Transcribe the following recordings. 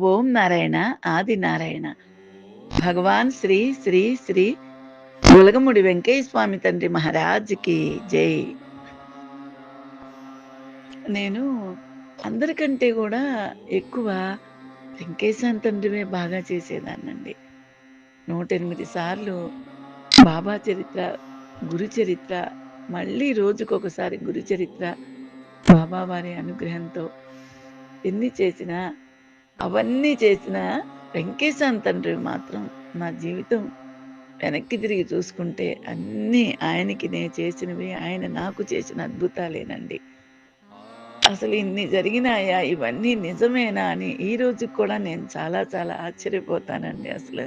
ఓం నారాయణ ఆది నారాయణ. భగవాన్ శ్రీ శ్రీ శ్రీ ఉలగముడి వెంకయ్య స్వామి తండ్రి మహారాజ్కి జై. నేను అందరికంటే కూడా ఎక్కువ వెంకయ్య తండ్రివే బాగా చేసేదాన్నండి. నూట ఎనిమిది సార్లు బాబా చరిత్ర గురు చరిత్ర మళ్ళీ రోజుకొకసారి గురు చరిత్ర బాబా వారి అనుగ్రహంతో ఎన్ని చేసినా అవన్నీ చేసిన వెంకటేశ్వర తండ్రి మాత్రం నా జీవితం వెనక్కి తిరిగి చూసుకుంటే అన్నీ ఆయనకి నేను చేసినవి ఆయన నాకు చేసిన అద్భుతాలేనండి. అసలు ఇన్ని జరిగినాయా? ఇవన్నీ నిజమేనా అని ఈ రోజు కూడా నేను చాలా చాలా ఆశ్చర్యపోతానండి అసలు.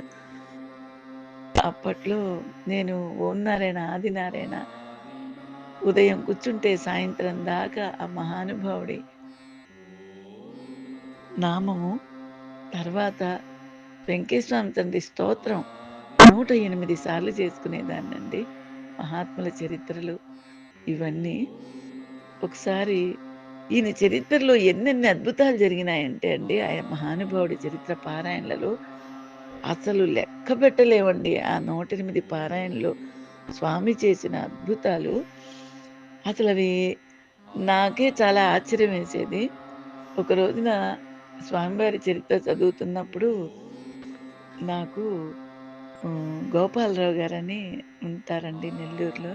అప్పట్లో నేను ఓం నారాయణ ఆది నారాయణ ఉదయం కూర్చుంటే సాయంత్రం దాకా ఆ మహానుభావుడి నామము తర్వాత వెంకటేశ్వర తండ్రి స్తోత్రం. నూట ఎనిమిది సార్లు చేసుకునేదాన్నండి. మహాత్ముల చరిత్రలు ఇవన్నీ. ఒకసారి ఈయన చరిత్రలో ఎన్నెన్ని అద్భుతాలు జరిగినాయంటే అండి ఆయన మహానుభావుడి చరిత్ర పారాయణలలో అసలు లెక్క పెట్టలేవండి. ఆ నూట ఎనిమిది పారాయణలో స్వామి చేసిన అద్భుతాలు అసలు అవి నాకే చాలా ఆశ్చర్యం వేసేది ఒక రోజున స్వామివారి చరిత్ర చదువుతున్నప్పుడు నాకు గోపాలరావు గారని ఉంటారండి నెల్లూరులో.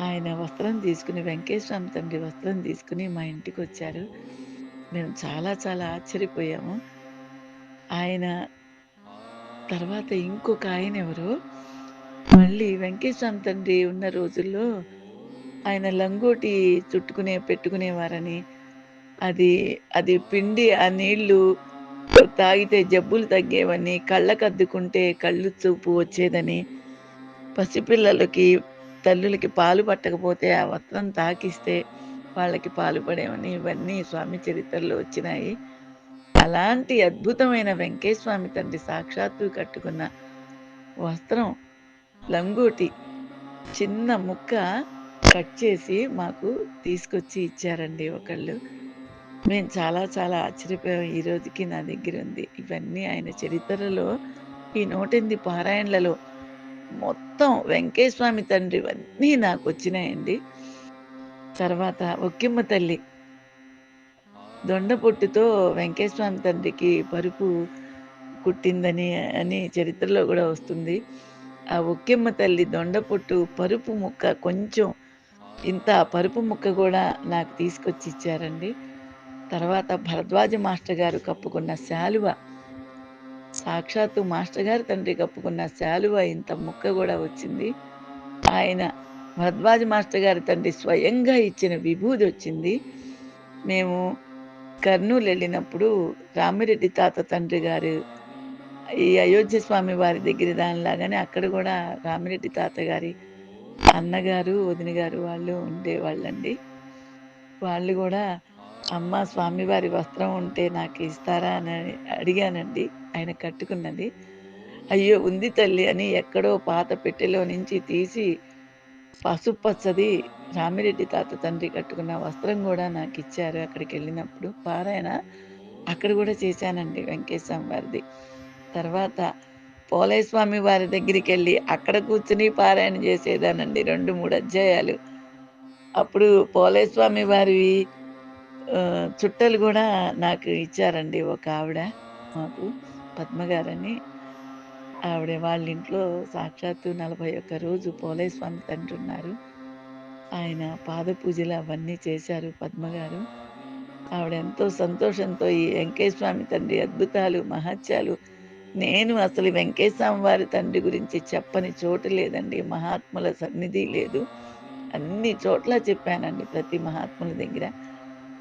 ఆయన వస్త్రం తీసుకుని వెంకటేశ్వర తండ్రి వస్త్రం తీసుకుని మా ఇంటికి వచ్చారు మేము చాలా చాలా ఆశ్చర్యపోయాము. ఆయన తర్వాత ఇంకొక ఆయన ఎవరు మళ్ళీ వెంకటేశ్వర తండ్రి ఉన్న రోజుల్లో ఆయన లంగోటి చుట్టుకునే పెట్టుకునేవారని అది అది పిండి ఆ నీళ్ళు తాగితే జబ్బులు తగ్గేవని కళ్ళకు అద్దుకుంటే కళ్ళు చూపు వచ్చేదని పసిపిల్లలకి తల్లులకి పాలు పట్టకపోతే ఆ వస్త్రం తాకిస్తే వాళ్ళకి పాలు పడేవని ఇవన్నీ స్వామి చరిత్రలో వచ్చినాయి. అలాంటి అద్భుతమైన వెంకటేశ్వామి తండ్రి సాక్షాత్తు కట్టుకున్న వస్త్రం లంగోటి చిన్న ముక్క కట్ చేసి మాకు తీసుకొచ్చి ఇచ్చారండి ఒకళ్ళు. మేము చాలా చాలా ఆశ్చర్యపోయాం ఈ రోజుకి నా దగ్గర ఉంది. ఇవన్నీ ఆయన చరిత్రలో ఈ నూటెనిమిది పారాయణలలో మొత్తం వెంకటేశ్వామి తండ్రి ఇవన్నీ నాకు వచ్చినాయండి. తర్వాత ఒక్కిమ్మ తల్లి. దొండ పొట్టుతో వెంకటేశ్వామి తండ్రికి పరుపు కుట్టిందని అని చరిత్రలో కూడా వస్తుంది. ఆ ఒక్కిమ్మ తల్లి దొండ పొట్టు పరుపు ముక్క కొంచెం ఇంత పరుపు ముక్క కూడా నాకు తీసుకొచ్చి ఇచ్చారండి. తర్వాత భరద్వాజ మాస్టర్ గారు కప్పుకున్న శాలువ. సాక్షాత్తు మాస్టర్ గారి తండ్రి కప్పుకున్న శాలువ ఇంత ముక్క కూడా వచ్చింది. ఆయన భరద్వాజ మాస్టర్ గారి తండ్రి స్వయంగా ఇచ్చిన విభూది వచ్చింది. మేము కర్నూలు వెళ్ళినప్పుడు రామిరెడ్డి తాత తండ్రి గారు ఈ అయోధ్య స్వామి వారి దగ్గర దానిలాగానే అక్కడ కూడా రామిరెడ్డి తాత గారి అన్నగారు వదిన గారు వాళ్ళు ఉండేవాళ్ళండి. వాళ్ళు కూడా అమ్మ స్వామివారి వస్త్రం ఉంటే నాకు ఇస్తారా అని అడిగానండి. ఆయన కట్టుకున్నది. అయ్యో ఉంది తల్లి అని ఎక్కడో పాత పెట్టెలో నుంచి తీసి పసుపచ్చది రామిరెడ్డి తాత తండ్రి కట్టుకున్న వస్త్రం కూడా నాకు ఇచ్చారు అక్కడికి వెళ్ళినప్పుడు. పారాయణ అక్కడ కూడా చేశానండి వెంకటేశ్వర వారిది. తర్వాత పోలయ్య స్వామి వారి దగ్గరికి వెళ్ళి అక్కడ కూర్చుని పారాయణ చేసేదానండి రెండు మూడు అధ్యాయాలు. అప్పుడు పోలయ్య స్వామి వారివి చుట్టలు కూడా నాకు ఇచ్చారండి ఒక ఆవిడ మాకు పద్మగారని ఆవిడ వాళ్ళ ఇంట్లో సాక్షాత్తు నలభై ఒక్క రోజు పోలయ్య స్వామి తండ్రి ఉన్నారు. ఆయన పాద పూజలు అవన్నీ చేశారు పద్మగారు ఆవిడ ఎంతో సంతోషంతో ఈ వెంకటేశ్వర స్వామి తండ్రి అద్భుతాలు మహత్యాలు నేను అసలు వెంకటేశ్వర వారి తండ్రి గురించి చెప్పని చోటు లేదండి మహాత్ముల సన్నిధి లేదు. అన్ని చోట్ల చెప్పానండి ప్రతి మహాత్ముల దగ్గర.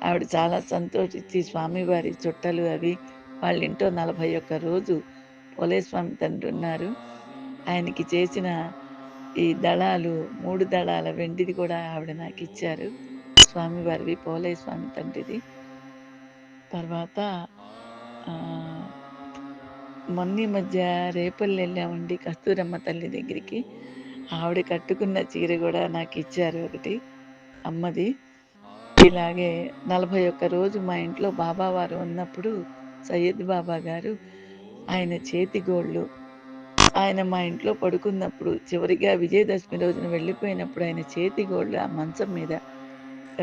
ఆవిడ చాలా సంతోషించి స్వామివారి చుట్టలు అవి వాళ్ళ ఇంట్లో నలభై ఒక్క రోజు పోలే స్వామి తండ్రి ఉన్నారు. ఆయనకి చేసిన ఈ దళాలు మూడు దళాల వెండిది కూడా ఆవిడ నాకు ఇచ్చారు. స్వామివారివి పోలే స్వామి తండ్రిది. తర్వాత మొన్న మధ్య రేపల్లి వెళ్ళామండి కస్తూరమ్మ తల్లి దగ్గరికి. ఆవిడ కట్టుకున్న చీర కూడా నాకు ఇచ్చారు ఒకటి అమ్మది. ఇలాగే నలభై ఒక్క రోజు మా ఇంట్లో బాబా వారు ఉన్నప్పుడు సయ్యద్ బాబా గారు ఆయన చేతి గోళ్ళు ఆయన మా ఇంట్లో పడుకున్నప్పుడు చివరిగా విజయదశమి రోజున వెళ్ళిపోయినప్పుడు ఆయన చేతి గోళ్ళు ఆ మంచం మీద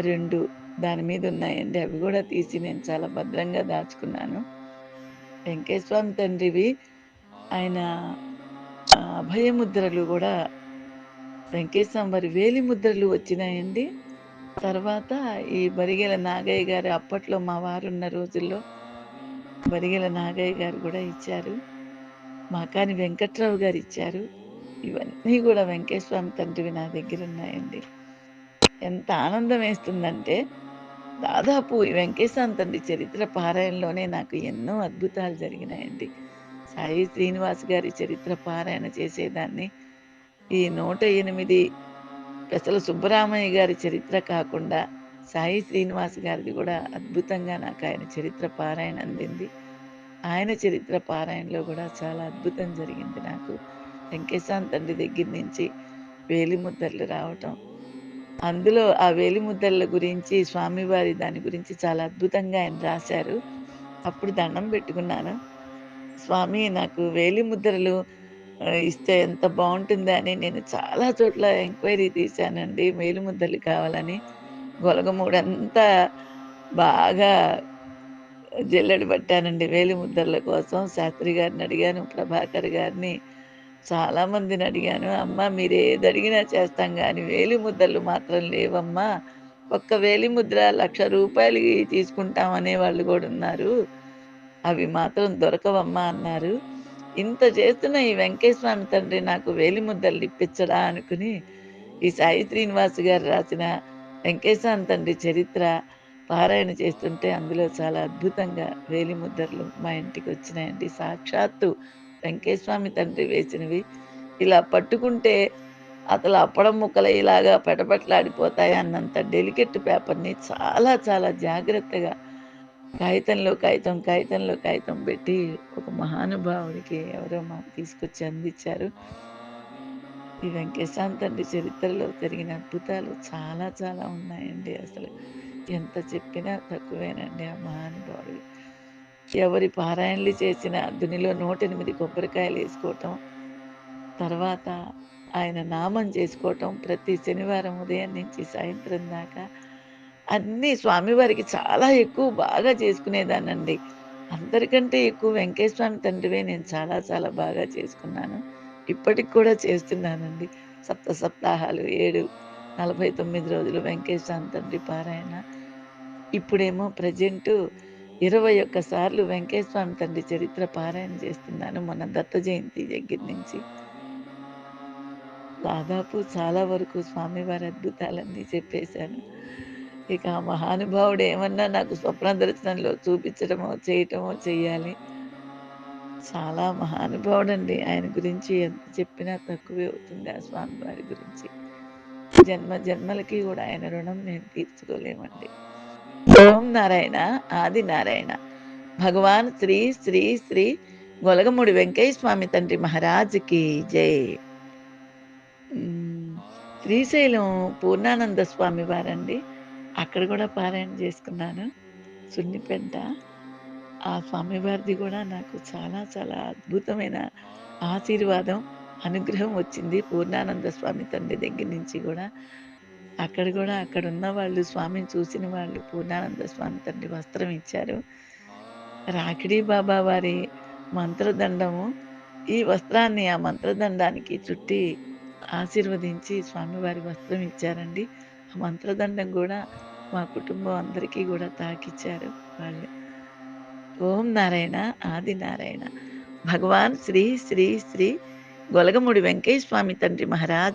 రెండు దాని మీద ఉన్నాయండి. అవి కూడా తీసి నేను చాలా భద్రంగా దాచుకున్నాను. వెంకటేశ్వరం తండ్రివి ఆయన అభయముద్రలు కూడా వెంకటేశ్వరం వారి వేలి ముద్రలు వచ్చినాయండి. తర్వాత ఈ బరిగెల నాగయ్య గారు అప్పట్లో మా వారు ఉన్న రోజుల్లో బరిగెల నాగయ్య గారు కూడా ఇచ్చారు. మాకాని వెంకట్రావు గారు ఇచ్చారు. ఇవన్నీ కూడా వెంకటేశ్వరం తండ్రివి నా దగ్గర ఉన్నాయండి. ఎంత ఆనందం వేస్తుందంటే దాదాపు ఈ వెంకటేశ్వరం తండ్రి చరిత్ర పారాయణలోనే నాకు ఎన్నో అద్భుతాలు జరిగినాయండి. సాయి శ్రీనివాస్ గారి చరిత్ర పారాయణ చేసేదాన్ని. ఈ నూట ఎనిమిది పెసల సుబ్బరామయ్య గారి చరిత్ర కాకుండా సాయి శ్రీనివాస్ గారిది కూడా అద్భుతంగా నాకు ఆయన చరిత్ర పారాయణ అందింది. ఆయన చరిత్ర పారాయణలో కూడా చాలా అద్భుతం జరిగింది నాకు. వెంకటేశ్వర తండ్రి దగ్గర నుంచి వేలిముద్రలు రావటం. అందులో ఆ వేలిముద్రల గురించి స్వామివారి దాని గురించి చాలా అద్భుతంగా ఆయన రాశారు. అప్పుడు దండం పెట్టుకున్నాను. స్వామి నాకు వేలిముద్రలు ఇస్తే ఎంత బాగుంటుందా అని నేను చాలా చోట్ల ఎంక్వైరీ తీశానండి. మేలుముద్దలు కావాలని. కావాలని గొలగమూడంతా బాగా జల్లెడు పట్టానండి వేలిముద్దల కోసం. శాస్త్రి గారిని అడిగాను ప్రభాకర్ గారిని చాలామందిని అడిగాను అమ్మ మీరు ఏది అడిగినా చేస్తాం కానీ వేలిముద్దలు మాత్రం లేవమ్మా. ఒక్క వేలి ముద్ర లక్ష రూపాయలు తీసుకుంటామనే వాళ్ళు కూడా ఉన్నారు. అవి మాత్రం దొరకవమ్మా అన్నారు. ఇంత చేస్తున్న ఈ వెంకటేశ్వర తండ్రి నాకు వేలిముద్దలు ఇప్పించడా అనుకుని ఈ సాయి శ్రీనివాస్ గారు రాసిన వెంకటేశ్వామి తండ్రి చరిత్ర పారాయణ చేస్తుంటే అందులో చాలా అద్భుతంగా వేలిముద్దలు మా ఇంటికి వచ్చినాయండి. సాక్షాత్తు వెంకటేశ్వామి తండ్రి వేసినవి. ఇలా పట్టుకుంటే అసలు అప్పడం ముక్కలు ఇలాగా పెటపెట్లాడిపోతాయి అన్నంత డెలికెట్ పేపర్ని చాలా చాలా జాగ్రత్తగా కాగితంలో కాగితం కాగితంలో కాగితం పెట్టి ఒక మహానుభావుడికి ఎవరో మాకు తీసుకొచ్చి అందించారు. ఈ వెంకటేశ్వర తండ్రి చరిత్రలో జరిగిన అద్భుతాలు చాలా చాలా ఉన్నాయండి. అసలు ఎంత చెప్పినా తక్కువేనండి ఆ మహానుభావుడు ఎవరి పారాయణలు చేసిన దునిలో నూట ఎనిమిది కొబ్బరికాయలు వేసుకోవటం తర్వాత ఆయన నామం చేసుకోవటం ప్రతి శనివారం ఉదయం నుంచి సాయంత్రం దాకా అన్నీ స్వామివారికి చాలా ఎక్కువ బాగా చేసుకునేదానండి అందరికంటే ఎక్కువ వెంకటేశ్వర తండ్రివే నేను చాలా చాలా బాగా చేసుకున్నాను. ఇప్పటికి కూడా చేస్తున్నానండి. సప్త సప్తాహాలు ఏడు నలభై తొమ్మిది రోజులు వెంకటేశ్వర తండ్రి పారాయణ. ఇప్పుడేమో ప్రజెంటు ఇరవై ఒక్క సార్లు వెంకటేశ్వర తండ్రి చరిత్ర పారాయణ చేస్తున్నాను మన దత్త జయంతి దగ్గర నుంచి. దాదాపు చాలా వరకు స్వామివారి అద్భుతాలన్నీ చెప్పేశాను. ఇక ఆ మహానుభావుడు ఏమన్నా నాకు స్వప్న దర్శనంలో చూపించడమో చేయటమో చెయ్యాలి. చాలా మహానుభావుడండి. ఆయన గురించి ఎంత చెప్పినా తక్కువే అవుతుంది ఆ స్వామివారి గురించి. జన్మ జన్మలకి కూడా ఆయన రుణం మేము తీర్చుకోలేమండి. ఓం నారాయణ ఆది నారాయణ. భగవాన్ శ్రీ శ్రీ శ్రీ గొలగముడి వెంకయ్య స్వామి తండ్రి మహారాజుకి జై. శ్రీశైలం పూర్ణానంద స్వామి వారండి. అక్కడ కూడా పారాయణ చేసుకున్నాను. సున్నిపెంట. ఆ స్వామివారిది కూడా నాకు చాలా చాలా అద్భుతమైన ఆశీర్వాదం అనుగ్రహం వచ్చింది. పూర్ణానంద స్వామి తండ్రి దగ్గర నుంచి కూడా. అక్కడ కూడా అక్కడ ఉన్న వాళ్ళు స్వామిని చూసిన వాళ్ళు పూర్ణానంద స్వామి తండ్రి వస్త్రం ఇచ్చారు. రాకిడీ బాబా వారి మంత్రదండము ఈ వస్త్రాన్ని ఆ మంత్రదండానికి చుట్టి ఆశీర్వదించి స్వామివారి వస్త్రం ఇచ్చారండి. ఆ మంత్రదండం కూడా మా కుటుంబం అందరికీ కూడా తాకిచ్చారు వాళ్ళు. ఓం నారాయణ ఆది నారాయణ. భగవాన్ శ్రీ శ్రీ శ్రీ గొలగముడి వెంకయ్య స్వామి తండ్రి మహారాజ్.